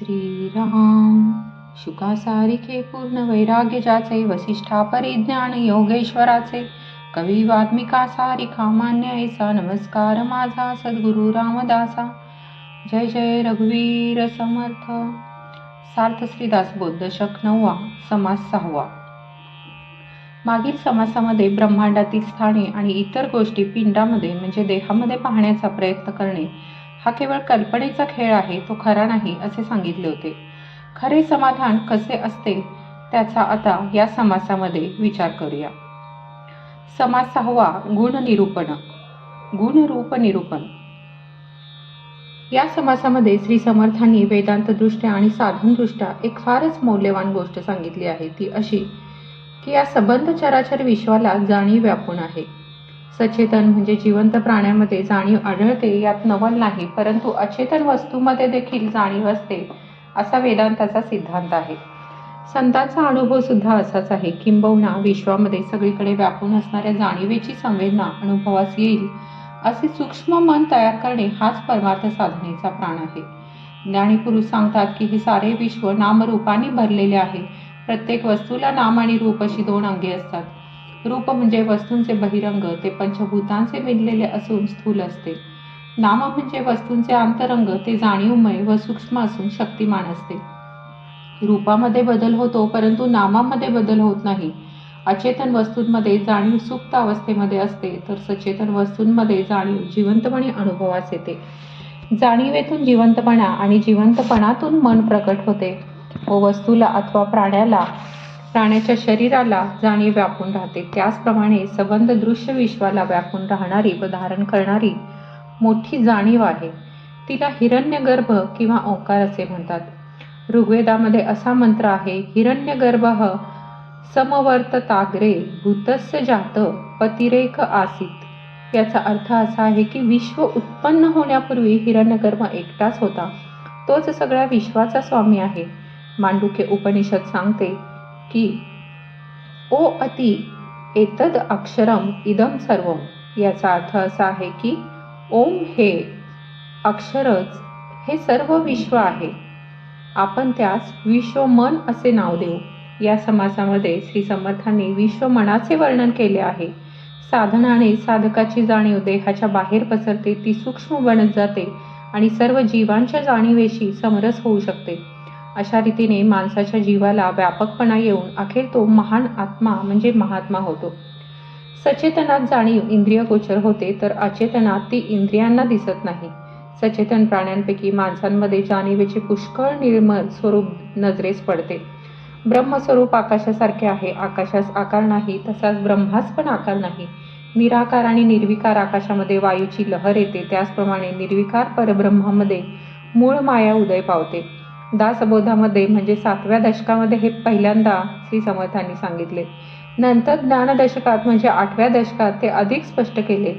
श्रीराम। शुकासारिखे पूर्ण वैराग्य जाचे वसिष्ठा परिज्ञान योगेश्वराचे। कवी वाल्मिका सारिखा मान्य ऐसा। नमस्कार माझा सद्गुरु रामदासा। जय जय रघुवीर समर्थ। सार्थ श्रीदास बोधशक नववा समास सहावा। मागील समासामध्ये ब्रह्मांडातील स्थाने आणि इतर गोष्टी पिंडामध्ये म्हणजे देहामध्ये पाहण्याचा प्रयत्न करणे हा केवळ कल्पनेचा खेळ आहे तो खरा नाही असे सांगितले होते. खरे समाधान कसे असते त्याचा आता या समासामध्ये विचार करूया. समास सहावा गुण निरूपण. गुणरूप निरूपण. या समासामध्ये श्री समर्थांनी वेदांतदृष्ट्या आणि साधनदृष्ट्या एक फारच मौल्यवान गोष्ट सांगितली आहे ती अशी की या संबंध चराचर विश्वाला जाणीव व्यापून आहे. सचेतन म्हणजे जिवंत प्राण्यामध्ये जाणीव आढळते यात नवल नाही परंतु अचेतन वस्तूमध्ये देखील जाणीव असते असा वेदांताचा सिद्धांत आहे. संतांचा अनुभव सुद्धा असाच आहे. किंबहुना विश्वामध्ये सगळीकडे व्यापून असणाऱ्या जाणीवेची संवेदना अनुभवास येईल असे सूक्ष्म मन तयार करणे हाच परमार्थ साधनेचा प्राण आहे. ज्ञानीपुरुष सांगतात की हे सारे विश्व नामरूपाने भरलेले आहे. प्रत्येक वस्तूला नाम आणि रूप अशी दोन अंगे असतात. रूप म्हणजे वस्तूंचे बहिरंग ते पंचभूतांचे विणलेले असून स्थूल असते. नाम म्हणजे वस्तूंचे अंतरंग ते जाणीवमय व सूक्ष्म असून शक्तिमान असते. रूपामध्ये बदल होतो परंतु नामामध्ये बदल होत नाही. अचेतन वस्तूंमध्ये जाणीव सुप्त अवस्थेमध्ये असते तर सचेतन वस्तूंमध्ये जाणीव जिवंतपणे अनुभवास येते. जाणीवेतून जिवंतपणा आणि जिवंतपणातून मन प्रकट होते. व वस्तूला अथवा प्राण्याला प्राण्याच्या शरीराला जाणीव व्यापून राहते. त्याचप्रमाणे संबंध दृश्य विश्वाला व्यापून राहणारी व धारण करणारी मोठी जाणीव आहे. तिला हिरण्यगर्भ किंवा ओंकार असे म्हणतात. ऋग्वेदामध्ये असा मंत्र आहे हिरण्यगर्भ समवर्तताग्रे भूतस्य जात पतिरेक आसित. याचा अर्थ असा आहे की विश्व उत्पन्न होण्यापूर्वी हिरण्यगर्भ एकटाच होता. तोच सगळ्या विश्वाचा स्वामी आहे. मांडुके उपनिषद सांगते की ओ अति एतद अक्षरम इदम सर्व याचा अर्थ असा आहे की ओम हे अक्षरच हे सर्व विश्व आहे. आपण त्यास विश्व मन असे नाव देऊ. या समासामध्ये श्री समर्थांनी विश्व मनाचे वर्णन केले आहे. साधनाने साधकाची जाणीव देहाच्या बाहेर पसरते ती सूक्ष्म बनत जाते आणि सर्व जीवांच्या जाणीवेशी समरस होऊ शकते. अशा रीतीने माणसाच्या जीवाला व्यापकपणा येऊन अखेर तो महान आत्मा म्हणजे महात्मा होतो. सचेतनात जाणीव इंद्रिय गोचर होते तर अचेतनात ती इंद्रियांना दिसत नाही. सचेतन प्राण्यांपैकी माणसांमध्ये जाणीवेचे पुष्कळ निर्मळ स्वरूप नजरेस पडते. ब्रह्मस्वरूप आकाशासारखे आहे. आकाशास आकार नाही तसाच ब्रह्मास पण आकार नाही. निराकार आणि निर्विकार आकाशामध्ये वायूची लहर येते त्याचप्रमाणे निर्विकार परब्रह्मामध्ये मूळ माया उदय पावते. दासबोधामध्ये म्हणजे सातव्या दशकामध्ये हे पहिल्यांदा श्री समर्थांनी सांगितले. नंतर ज्ञानदशकात म्हणजे आठव्या दशकात ते अधिक स्पष्ट केले.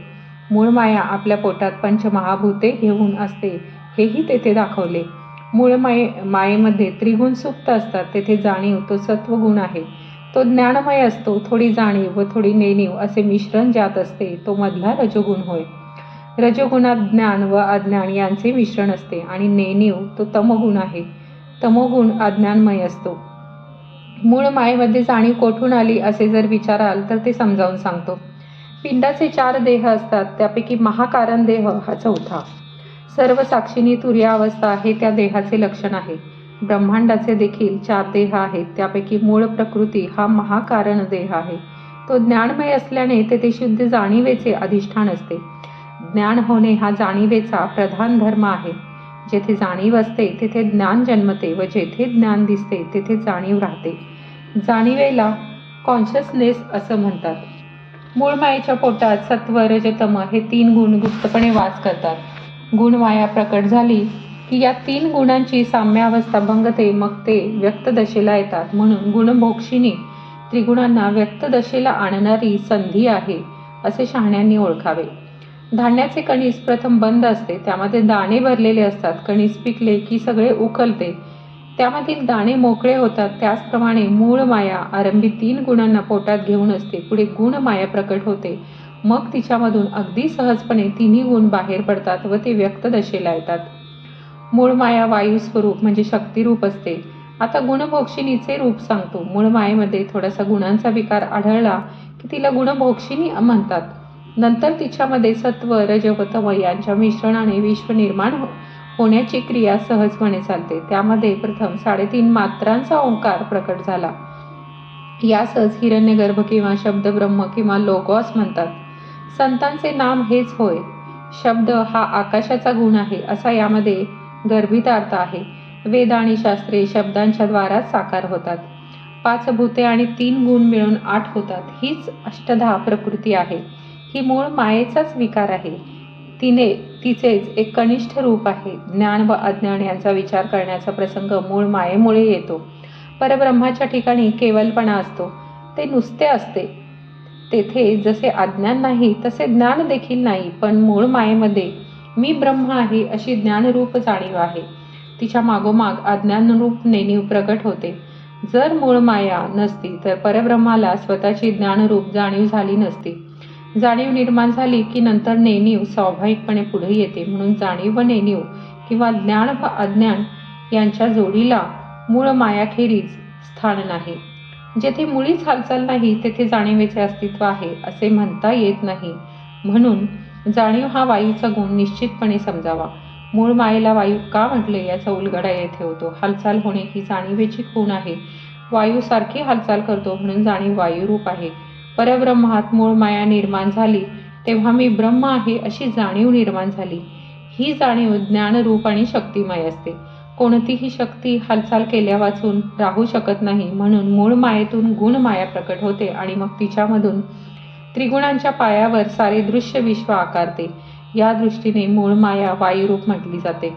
मूळ माया आपल्या पोटात पंचमहाभूते घेऊन असते हेही तेथे दाखवले. मूळ माये मायेमध्ये त्रिगुण सुप्त असतात तेथे जाणीव तो सत्वगुण आहे. तो ज्ञानमय असतो थोडी जाणीव व थोडी नेणीव असे मिश्रण ज्यात असते तो मधला रजोगुण होय. रजोगुणात ज्ञान व अज्ञान यांचे मिश्रण असते आणि नेणीव तो तमगुण आहे. तमोगुण अज्ञानमय असतो. मूळ मायेमध्ये जाणीव कोठून आली असे जर विचाराल तर ते समजावून सांगतो. पिंडाचे चार देह असतात त्यापैकी महाकारण देह हा चौथा. सर्व साक्षिणी तुर्यावस्था हे त्या देहाचे लक्षण आहे. ब्रह्मांडाचे देखील चार देह आहेत त्यापैकी मूळ प्रकृती हा महाकारण देह आहे. तो ज्ञानमय असल्याने तेथे शुद्ध जाणीवेचे अधिष्ठान असते. ज्ञान होणे हा जाणीवेचा प्रधान धर्म आहे. जेथे जाणीव असते तेथे ज्ञान जन्मते व जेथे ज्ञान दिसते तेथे जाणीव राहते. जाणीवेला कॉन्शियसनेस असं म्हणतात. मूळ मायेच्या पोटात सत्व रजतम हे तीन गुण गुप्तपणे वास करतात. गुणमाया प्रकट झाली की या तीन गुणांची साम्यावस्था भंगते मग ते व्यक्त दशेला येतात. म्हणून गुणभोक्षिणी त्रिगुणांना व्यक्त दशेला आणणारी संधी आहे असे शहाण्यांनी ओळखावे. धान्याचे कणीस प्रथम बंद असते त्यामध्ये दाणे भरलेले असतात कणीस पिकले की सगळे उकलते त्यामधील दाणे मोकळे होतात त्याचप्रमाणे मूळ माया आरंभी तीन गुणांना पोटात घेऊन असते पुढे गुण माया प्रकट होते. मग तिच्यामधून अगदी सहजपणे तिन्ही गुण बाहेर पडतात व ते व्यक्त दशेला येतात. मूळ माया वायू स्वरूप म्हणजे शक्तिरूप असते. आता गुणभोक्षिणीचे रूप सांगतो. मूळ मायेमध्ये थोडासा गुणांचा विकार आढळला की तिला गुणभोक्षिणी म्हणतात. नंतर तिच्यामध्ये सत्व रज तम यांच्या मिश्रणाने विश्व निर्माण हो- होण्याची क्रिया सहजपणे चालते. त्यामध्ये प्रथम साडेतीन मात्रांचा ओंकार प्रकट झाला. यासच हिरण्यगर्भ किंवा शब्द ब्रह्म किंवा लोगॉस म्हणतात. संतांचे नाम हेच होय. शब्द हा आकाशाचा गुण आहे असा यामध्ये गर्भित अर्थ आहे. वेद आणि शास्त्रे शब्दांच्या द्वारा साकार होतात. पाच भूते आणि तीन गुण मिळून आठ होतात. हीच अष्टधा प्रकृती आहे. ही मूळ मायेचाच विकार आहे. तिने तिचेच एक कनिष्ठ रूप आहे. ज्ञान व अज्ञान यांचा विचार करण्याचा प्रसंग मूळ मायेमुळे येतो. परब्रह्माच्या ठिकाणी केवलपणा असतो. ते नुसते असते. तेथे जसे अज्ञान नाही तसे ज्ञान देखील नाही. पण मूळ मायेमध्ये मी ब्रह्म आहे अशी ज्ञानरूप जाणीव आहे. तिच्या मागोमाग अज्ञानरूप नेणीव प्रकट होते. जर मूळ माया नसती तर परब्रह्माला स्वतःची ज्ञानरूप जाणीव झाली नसती. जाणीव निर्माण झाली की नंतर नेणीव स्वाभाविकपणे पुढे येते. म्हणून जाणीव व नेणीव किंवा ज्ञान व अज्ञान यांच्या जोडीला मूळ मायाखेरीज स्थान नाही. जेथे मुळीच हालचाल नाही तेथे जाणीवेचे अस्तित्व आहे असे म्हणता येत नाही. म्हणून जाणीव हा वायूचा गुण निश्चितपणे समजावा. मूळ मायेला वायू का म्हटले याचा उलगडा येथे होतो. हालचाल होणे ही जाणीवेची खूण आहे. वायूसारखी हालचाल करतो म्हणून जाणीव वायुरूप आहे. परब्रह्मात मूळ माया निर्माण झाली. तेव्हा मी ब्रह्म आहे अशी जाणीव निर्माण झाली. ही जाणीव ज्ञानरूप आणि शक्तिमय असते. कोणतीही शक्ती हालचाल केल्या वाचून राहू शकत नाही. म्हणून मूळ मायेतून गुण माया प्रकट होते आणि मग तिच्यामधून त्रिगुणांच्या पायावर सारे दृश्य विश्व आकारते. या दृष्टीने मूळ माया वायुरूप म्हटली जाते.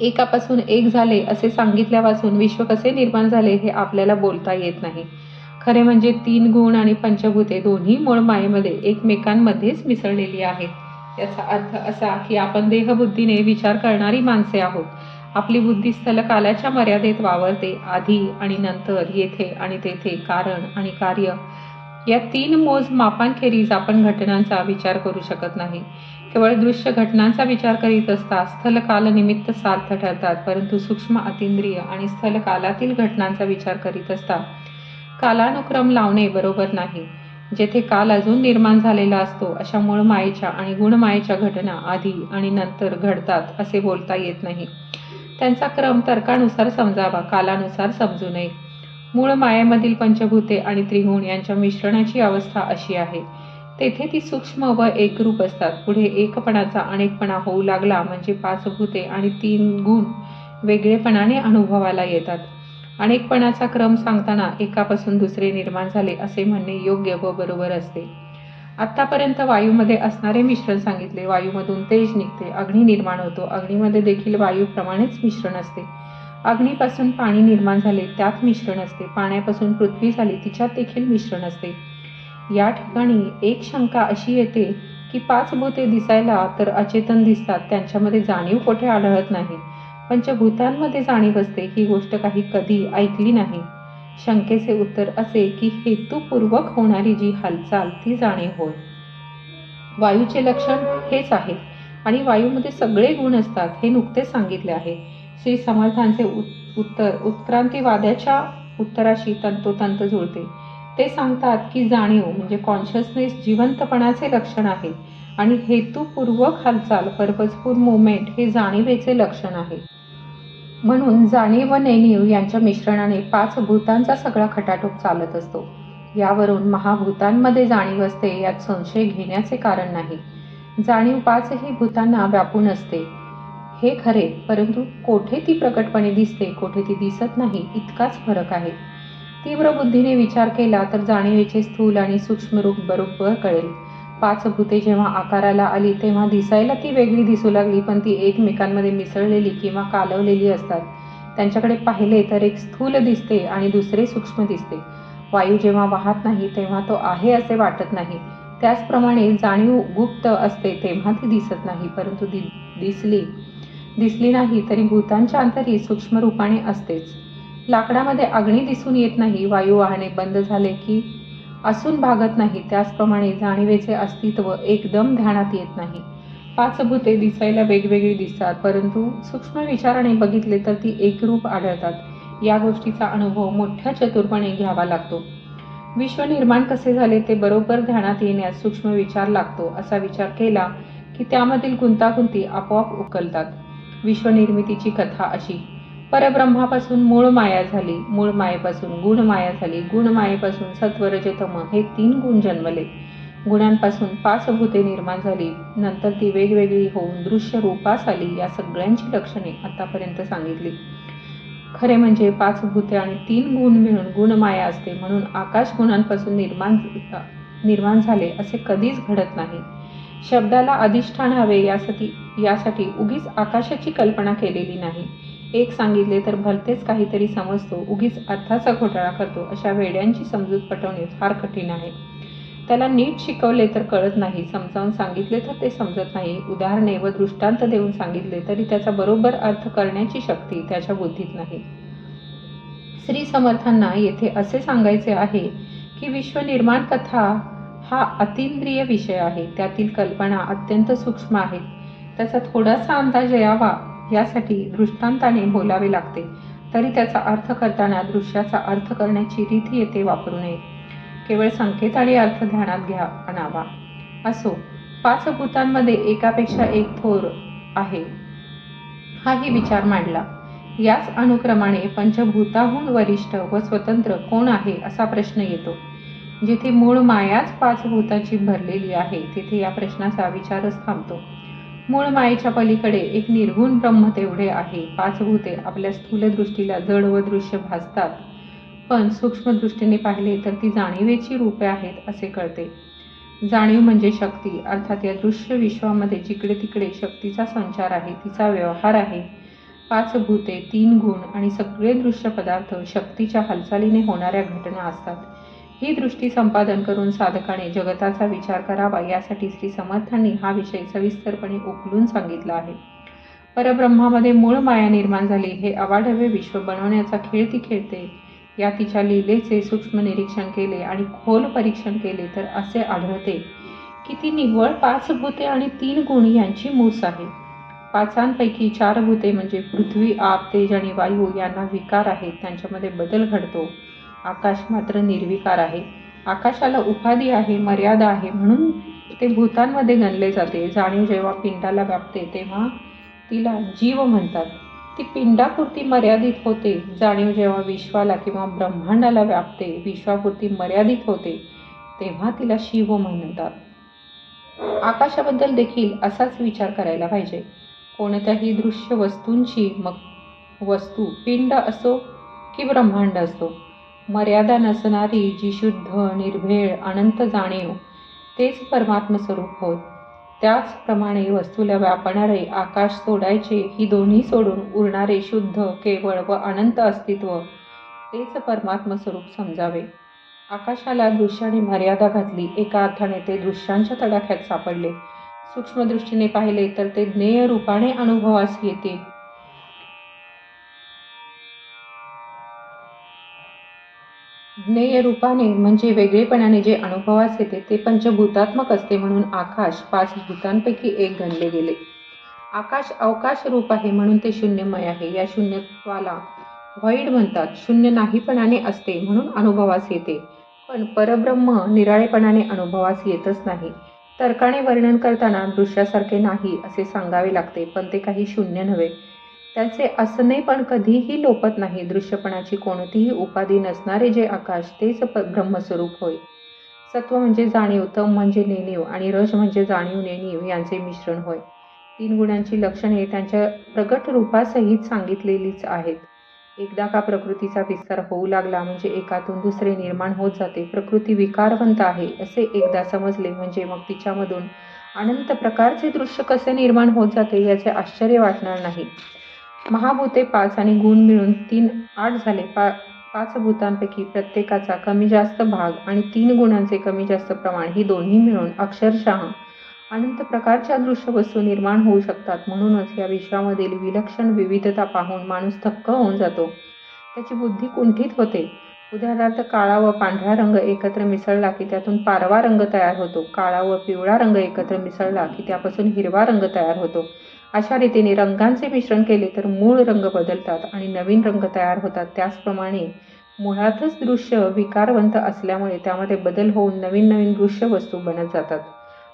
एकापासून एक झाले असे सांगितल्यापासून विश्व कसे निर्माण झाले हे आपल्याला बोलता येत नाही. खरे म्हणजे तीन गुण आणि पंचभूते दोन्ही मूळ मायेमध्ये एकमेकांमध्येच मिसळलेली आहेत. याचा अर्थ असा की आपण देहबुद्धीने विचार करणारी माणसे आहोत. आपली बुद्धी स्थल कालाच्या मर्यादेत वावरते आधी आणि नंतर येथे आणि तेथे कारण आणि कार्य. या तीन मोज मापांखेरीज आपण घटनांचा विचार करू शकत नाही. केवळ दृश्य घटनांचा विचार करीत असता स्थल काल निमित्त सार्थ ठरतात परंतु सूक्ष्म अतिंद्रिय आणि स्थल कालातील घटनांचा विचार करीत असता कालानुक्रम लावणे बरोबर नाही. जेथे काल अजून निर्माण झालेला असतो अशा मूळ मायेच्या आणि गुणमायेच्या घटना आधी आणि नंतर घडतात असे बोलता येत नाही. त्यांचा क्रम तर्कानुसार समजावा कालानुसार समजू नये. मूळ मायेमधील पंचभूते आणि त्रिगुण यांच्या मिश्रणाची अवस्था अशी आहे. तेथे ती सूक्ष्म व एकरूप असतात. पुढे एकपणाचा अनेकपणा होऊ लागला म्हणजे पाच भूते आणि तीन गुण वेगळेपणाने अनुभवाला येतात. अनेकपणाचा क्रम सांगताना एकापासून दुसरे निर्माण झाले असे म्हणणे योग्य व बरोबर असते. आत्तापर्यंत वायूमध्ये असणारे मिश्रण सांगितले. वायूमधून तेज निघते. अग्नी निर्माण होतो. अग्नीमध्ये देखील वायूप्रमाणेच मिश्रण असते. अग्नीपासून पाणी निर्माण झाले त्यात मिश्रण असते. पाण्यापासून पृथ्वी झाली तिच्यात देखील मिश्रण असते. या ठिकाणी एक शंका अशी येते की पाच भूते दिसायला तर अचेतन दिसतात. त्यांच्यामध्ये जाणीव कोठे आढळत नाही. पंचभूतांमध्ये जाणीव असते ही गोष्ट काही कधी ऐकली नाही. शंकेचे उत्तर असे की हेतुपूर्वक होणारी जी हालचाल ती जाणीव होय. वायूचे लक्षण हेच आहे आणि वायूमध्ये सगळे गुण असतात हे नुकतेच सांगितले आहे. श्री समर्थांचे उत्तर उत्क्रांतीवाद्याच्या उत्तराशी तंतोतंत जुळते. ते सांगतात की जाणीव म्हणजे कॉन्शियसनेस जिवंतपणाचे लक्षण आहे आणि हेतुपूर्वक हालचाल पर्पजफुल मुवमेंट हे जाणीवेचे लक्षण आहे. म्हणून जाणीव व नेणीव यांच्या मिश्रणाने पाच भूतांचा सगळा खटाटोप चालत असतो. यावरून महाभूतांमध्ये जाणीव असते यात संशय घेण्याचे कारण नाही. जाणीव पाचही भूतांना व्यापून असते. हे खरे परंतु कोठे ती प्रकटपणे दिसते कोठे ती दिसत नाही इतकाच फरक आहे. तीव्र बुद्धीने विचार केला तर जाणीवेचे स्थूल आणि सूक्ष्म रूप बरोबर कळेल. पाच भूते जेव्हा आकाराला आली तेव्हा दिसायला ती वेगळी दिसू लागली पण ती एकमेकांमध्ये मिसळलेली किंवा कालवलेली असतात. त्यांच्याकडे पाहिले तर एक स्थूल दिसते आणि दुसरे सूक्ष्म दिसते. वायू जेव्हा वाहत नाही तेव्हा तो आहे असे वाटत नाही. त्याचप्रमाणे जाणीव गुप्त असते तेव्हा ती दिसत नाही परंतु दि दिसली. दिसली नाही तरी भूतांच्या अंतरी सूक्ष्म रूपाने असतेच. लाकडामध्ये अग्नी दिसून येत नाही वायू वाहणे बंद झाले की असून भागत नाही त्याचप्रमाणे जाणीवेचे अस्तित्व एकदम ध्यानात येत नाही. पाच भूते दिसायला वेगवेगळी दिसतात परंतु सूक्ष्म विचाराने बघितले तर ती एकरूप आढळतात. या गोष्टीचा अनुभव मोठ्या चतुरपणे घ्यावा लागतो. विश्व निर्माण कसे झाले ते बरोबर ध्यानात येण्यास सूक्ष्म विचार लागतो असा विचार केला की त्यामधील गुंतागुंती आपोआप उकलतात. विश्वनिर्मितीची कथा अशी. परब्रह्मापासून मूळ माया झाली मूळ मायेपासून गुण माया झाली गुण मायेपासून सत्वरजतम हे तीन गुण जन्मले. गुणांपासून पाच भूते निर्माण झाली नंतर ती वेगवेगळी होऊन दृश्य रूपास आली या सगळ्यांची लक्षणे आतापर्यंत सांगितली. खरे म्हणजे पाच भूते आणि तीन गुण मिळून गुणमाया असते म्हणून आकाश गुणांपासून निर्माण निर्माण झाले असे कधीच घडत नाही. शब्दाला अधिष्ठान हवे यासाठी यासाठी उगीच आकाशाची कल्पना केलेली नाही. एक सांगितले तर भलतेच काहीतरी समजतो. उगीच अर्थाचा घोटाळा करतो. अशा वेड्यांची समजूत पटवणे फार कठीण आहे. त्याला नीट शिकवले तर कळत नाही. समजावून सांगितले तर ते समजत नाही. उदाहरणे व दृष्टांत देऊन सांगितले तरी त्याचा बरोबर अर्थ करण्याची शक्ती त्याच्या बुद्धीत नाही. श्री समर्थांना येथे असे सांगायचे आहे की विश्वनिर्माण कथा हा अतिंद्रिय विषय आहे. त्यातील कल्पना अत्यंत सूक्ष्म आहेत. त्याचा थोडासा अंदाज यावा. यासाठी दृष्टांताने बोलावे लागते. तरी त्याचा अर्थ करताना दृश्याचा अर्थ करण्याची रीती येथे वापरू नये. केवळ संकेत आणि अर्थ ध्यानात घ्या आणावा. असो पाच भूतांमध्ये एकापेक्षा एक थोर आहे. हाही विचार मांडला. याच अनुक्रमाने पंचभूताहून वरिष्ठ व स्वतंत्र कोण आहे असा प्रश्न येतो. जिथे मूळ मायाच पाच भूताची भरलेली आहे तिथे या प्रश्नाचा विचारच थांबतो. मूळ मायेच्या पलीकडे एक निर्गुण ब्रह्म तेवढे आहे. पाच भूते आपल्या स्थूल दृष्टीला जड व दृश्य भासतात. पण सूक्ष्मदृष्टीने पाहिले तर ती जाणीवेची रूपे आहेत असे कळते. जाणीव म्हणजे शक्ती अर्थात या दृश्य विश्वामध्ये जिकडे तिकडे शक्तीचा संचार आहे तिचा व्यवहार आहे. पाच भूते तीन गुण आणि सगळे दृश्य पदार्थ शक्तीच्या हालचालीने होणाऱ्या घटना असतात. ही दृष्टी संपादन करून साधकाने जगताचा विचार करावा यासाठी श्री समर्थांनी हा विषय सविस्तरपणे उकलून सांगितला आहे. परब्रह्मामध्ये मूळ माया निर्माण झाली हे अवाढव्य विश्व बनवण्याचा खेळ ती खेळते. या तिच्या लीलेचे सूक्ष्म निरीक्षण केले आणि खोल परीक्षण केले तर असे आढळते की ती निव्वळ पाच भूते आणि तीन गुण यांची मूस आहे. पाचांपैकी चार भूते म्हणजे पृथ्वी आप तेज आणि वायू यांना विकार आहेत त्यांच्यामध्ये बदल घडतो. आकाश मात्र निर्विकार आहे. आकाशाला उपाधी आहे मर्यादा आहे म्हणून ते भूतांमध्ये गणले जाते. जाणीव जेव्हा पिंडाला व्यापते तेव्हा तिला जीव म्हणतात. ती पिंडापुरती मर्यादित होते. जाणीव जेव्हा विश्वाला किंवा ब्रह्मांडाला व्यापते विश्वापुरती मर्यादित होते तेव्हा तिला शिव म्हणतात. आकाशाबद्दल देखील असाच विचार करायला पाहिजे. कोणत्याही दृश्य वस्तूंची मग वस्तू पिंड असो की ब्रह्मांड असो मर्यादा नसणारी जी शुद्ध निर्भेळ अनंत जाणीव तेच परमात्म स्वरूप त्याचप्रमाणे वस्तूला व्यापणारे आकाश सोडायचे ही दोन्ही सोडून उरणारे शुद्ध केवळ व अनंत अस्तित्व तेच परमात्म स्वरूप समजावे. आकाशाला दृश्याने मर्यादा घातली एका अर्थाने ते दृश्यांच्या तडाख्यात सापडले. सूक्ष्मदृष्टीने पाहिले तर ते ज्ञेय रूपाने अनुभवास येते. ज्ञेय रूपाने म्हणजे वेगळेपणाने जे अनुभवास येते ते पंचभूतात्मक असते म्हणून आकाश पाच भूतांपैकी एक गणले गेले. आकाश अवकाश रूप आहे म्हणून ते शून्यमय आहे. या शून्यत्वाला व्हाईड म्हणतात. शून्य नाहीपणाने असते म्हणून अनुभवास येते. पण परब्रह्म निराळेपणाने अनुभवास येतच नाही. तर्काने वर्णन करताना दृश्यासारखे नाही असे सांगावे लागते पण ते काही शून्य नव्हे. त्यांचे असणे पण कधीही लोपत नाही. दृश्यपणाची कोणतीही उपाधी नसणारे जे आकाश तेच प ब्रह्मस्वरूप होय. सत्व म्हणजे जाणीव तम म्हणजे नेणीव आणि रस म्हणजे जाणीव नेणीव यांचे मिश्रण होय. तीन गुणांची लक्षणे त्यांच्या प्रगट रूपासहित सांगितलेलीच आहेत. एकदा का प्रकृतीचा विस्तार होऊ लागला म्हणजे एकातून दुसरे निर्माण होत जाते. प्रकृती विकारवंत आहे असे एकदा समजले म्हणजे मग तिच्यामधून अनंत प्रकारचे दृश्य कसे निर्माण होत जाते याचे आश्चर्य वाटणार नाही. महाभूते पाच आणि गुण मिळून तीन आठ झाले. पा पाच भूतांपैकी प्रत्येकाचा कमी जास्त भाग आणि तीन गुणांचे कमी जास्त प्रमाण ही दोन्ही मिळून अक्षरशः अनंत प्रकारच्या दृश्य वस्तू निर्माण होऊ शकतात. म्हणूनच या विश्वामधील विलक्षण विविधता पाहून माणूस थक्क होऊन जातो. त्याची बुद्धी कुंठित होते. उदाहरणार्थ काळा व पांढरा रंग एकत्र मिसळला की त्यातून पारवा रंग तयार होतो. काळा व पिवळा रंग एकत्र मिसळला की त्यापासून हिरवा रंग तयार होतो. अशा रीतीने रंगांचे मिश्रण केले तर मूळ रंग बदलतात आणि नवीन रंग तयार होतात. त्याचप्रमाणे मुळातच दृश्य विकारवंत असल्यामुळे त्यामध्ये बदल होऊन नवीन नवीन दृश्य वस्तू बनत जातात.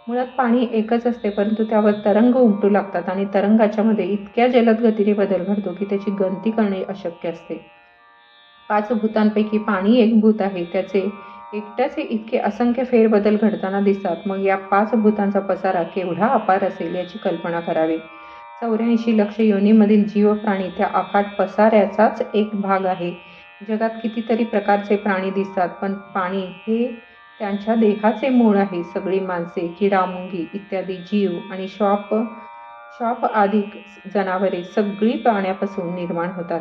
मुळात पाणी एकच असते परंतु त्यावर तरंग उमटू लागतात आणि तरंगाच्या मध्ये इतक्या जलद गतीने बदल घडतो की त्याची गणती करणे अशक्य असते. पाच भूतांपैकी पाणी एक भूत आहे. त्याचे एकट्याचे इतके असंख्य फेरबदल घडताना दिसतात. मग या पाच भूतांचा पसारा केवढा अपार असेल याची कल्पना करावी. चौऱ्याऐंशी लक्ष योनीमधील जीव प्राणी त्या अफाट पसाऱ्याचाच एक भाग आहे. जगात कितीतरी प्रकारचे प्राणी दिसतात पण पाणी हे त्यांच्या देहाचे मूळ आहे. सगळी माणसे किडामुंगी इत्यादी जीव आणि श्वाप श्वाप आदी जनावरे सगळी पाण्यापासून निर्माण होतात.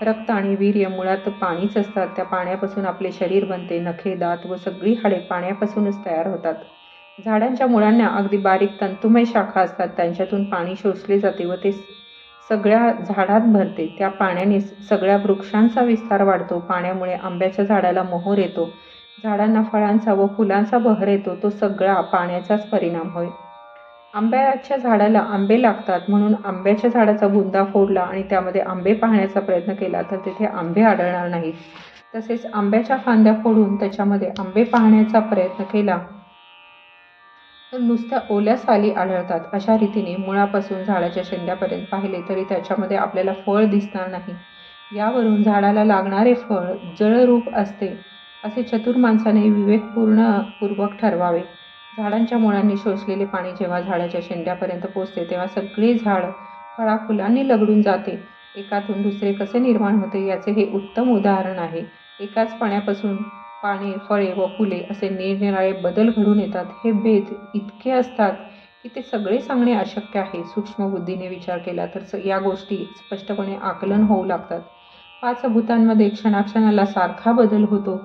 रक्त आणि वीर्य मुळात पाणीच असतात. त्या पाण्यापासून आपले शरीर बनते. नखे दात व सगळी हाडे पाण्यापासूनच तयार होतात. झाडांच्या मुळांना अगदी बारीक तंतुमय शाखा असतात. त्यांच्यातून पाणी शोषले जाते व ते सगळ्या झाडात भरते. त्या पाण्याने सगळ्या वृक्षांचा विस्तार वाढतो. पाण्यामुळे आंब्याच्या झाडाला मोहर येतो. झाडांना फळांचा व फुलांचा बहर येतो. तो सगळा पाण्याचाच परिणाम होय. आंब्याच्या झाडाला आंबे लागतात. म्हणून आंब्याच्या झाडाचा बुंदा फोडला आणि त्यामध्ये आंबे पाहण्याचा प्रयत्न केला तर तिथे आंबे आढळणार नाहीत. तसेच आंब्याच्या फांद्या फोडून त्याच्यामध्ये आंबे पाहण्याचा प्रयत्न केला तर नुसत्या ओल्या साली आढळतात. अशा रीतीने मुळापासून झाडाच्या शेंड्यापर्यंत पाहिले तरी त्याच्यामध्ये आपल्याला फळ दिसणार नाही. यावरून झाडाला लागणारे फळ जळरूप असते असे चतुर माणसाने विवेकपूर्ण पूर्वक ठरवावे. झाडांच्या मुळांनी शोषलेले पाणी जेव्हा झाडाच्या शेंड्यापर्यंत पोचते तेव्हा सगळे झाड फळाफुलांनी लगडून जाते. एकातून दुसरे कसे निर्माण होते याचे हे उत्तम उदाहरण आहे. एकाच पाण्यापासून पाने फळे व फुले असे निरनिराळे बदल घडून येतात. हे भेद इतके असतात की ते सगळे सांगणे अशक्य आहे. सूक्ष्म बुद्धीने विचार केला तर या गोष्टी स्पष्टपणे आकलन होऊ लागतात. पाच भूतांमध्ये क्षणाक्षणाला सारखा बदल होतो.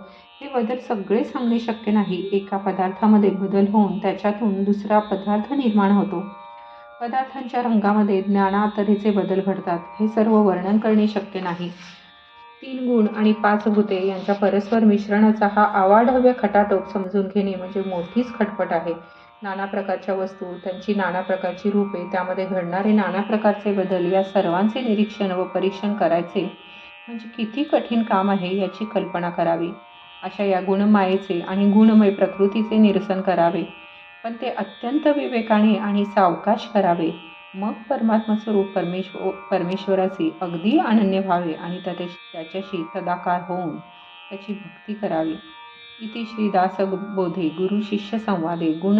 हे बदल सगळे सांगणे शक्य नाही. एका पदार्थामध्ये बदल होऊन त्याच्यातून दुसरा पदार्थ निर्माण होतो. पदार्थांच्या रंगामध्ये नाना तऱ्हेचे बदल घडतात. हे सर्व वर्णन करणे शक्य नाही. तीन गुण आणि पाच भूते यांच्या परस्पर मिश्रणाचा हा आवाढव्य खटाटोप समजून घेणे म्हणजे मोठीच खटपट आहे. नाना प्रकारच्या वस्तू त्यांची नाना प्रकारची रूपे त्यामध्ये घडणारे नाना प्रकारचे बदल या सर्वांचे निरीक्षण व परीक्षण करायचे. म्हणजे किती कठीण काम आहे याची कल्पना करावी. अशा या गुणमायेचे आणि गुणमय प्रकृतीचे निरसन करावे. पण ते अत्यंत विवेकाने आणि सावकाश करावे. मग परमात्मा स्वरूप परमेश्वर परमेश्वराचे अगदी अनन्य व्हावे आणि त्याच्या त्याच्याशी तदाकार होऊन त्याची भक्ती करावी. इति श्रीदास बोधे गुरु शिष्य संवादे गुण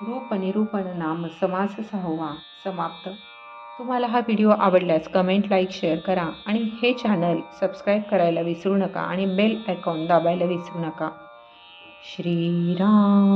रूप निरूपण नाम समास सहावा समाप्त. तुम्हाला हा व्हिडिओ आवडल्यास कमेंट लाईक शेअर करा आणि हे चॅनल सबस्क्राईब करायला विसरू नका आणि बेल आयकॉन दाबायला विसरू नका. श्रीराम.